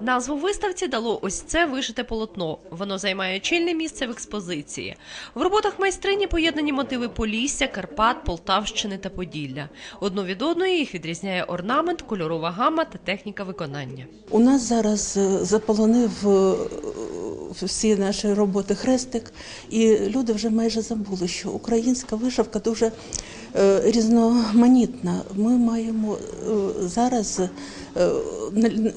Назву виставці дало ось це вишите полотно. Воно займає чільне місце в експозиції. В роботах майстрині поєднані мотиви Полісся, Карпат, Полтавщини та Поділля. Одну від одної їх відрізняє орнамент, кольорова гама та техніка виконання. У нас зараз е, заполонив е, всі наші роботи хрестик, і люди вже майже забули, що українська вишивка дуже е, різноманітна. Ми маємо е, зараз е,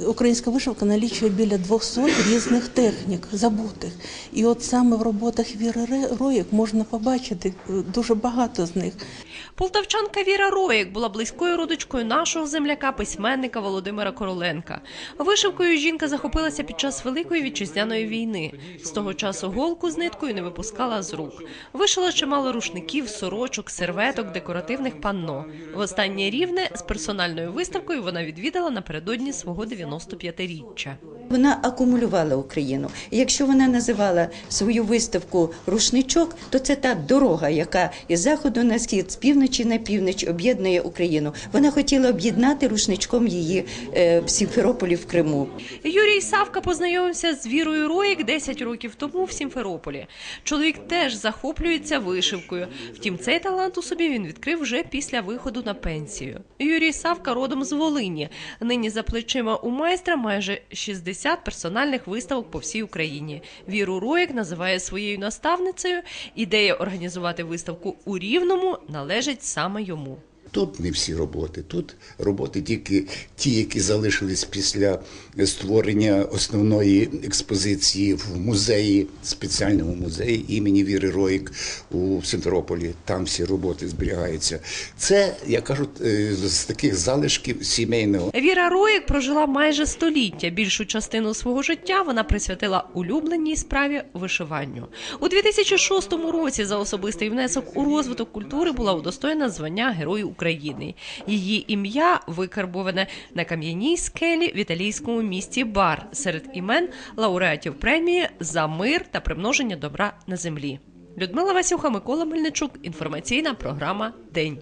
українська вишивка налічує біля 200 різних технік забутих. І от саме в роботах Віри Роєк можна побачити дуже багато з них. Полтавчанка Віра Роєк була близькою родичкою нашого земляка, письменника Володимира Короленка. Вишивкою жінка захопилася під час Великої вітчизняної війни. З того часу голку з ниткою не випускала з рук. Вишила чимало рушників, сорочок, серветок, декоративних панно. Востаннє рівне з персональною виставкою вона відвідала напередодні свого 95-річчя. Вона акумулювала Україну. І якщо вона називала свою виставку рушничок, то це та дорога, яка із заходу на схід, з півночі на північ об'єднує Україну. Вона хотіла об'єднати рушничком її е, в Сімферополі в Криму. Юрій Савка познайомився з Вірою Роєк 10 років тому в Сімферополі. Чоловік теж захоплюється вишивкою. Втім, цей талант у собі він відкрив вже після виходу на пенсію. Юрій Савка родом з Волині. Нині за плечима у майстра майже 60 персональних виставок по всій Україні. Віру Роєк називає своєю наставницею. Ідея організувати виставку у Рівному належить саме йому. Тут не всі роботи. Тут роботи тільки ті, які залишились після створення основної експозиції в музеї, спеціальному музеї імені Віри Роїк у Симферополі. Там всі роботи зберігаються. Це, я кажу, е, з таких залишків сімейного. Віра Роєк прожила майже століття. Більшу частину свого життя вона присвятила улюбленій справі вишиванню. У 2006 році за особистий внесок у розвиток культури була удостоєна звання Герою України. Її ім'я викарбоване на кам'яній скелі в італійському місті Бар серед імен лауреатів премії за мир та примноження добра на землі. Людмила Васюха, Микола Мельничук. Інформаційна програма День.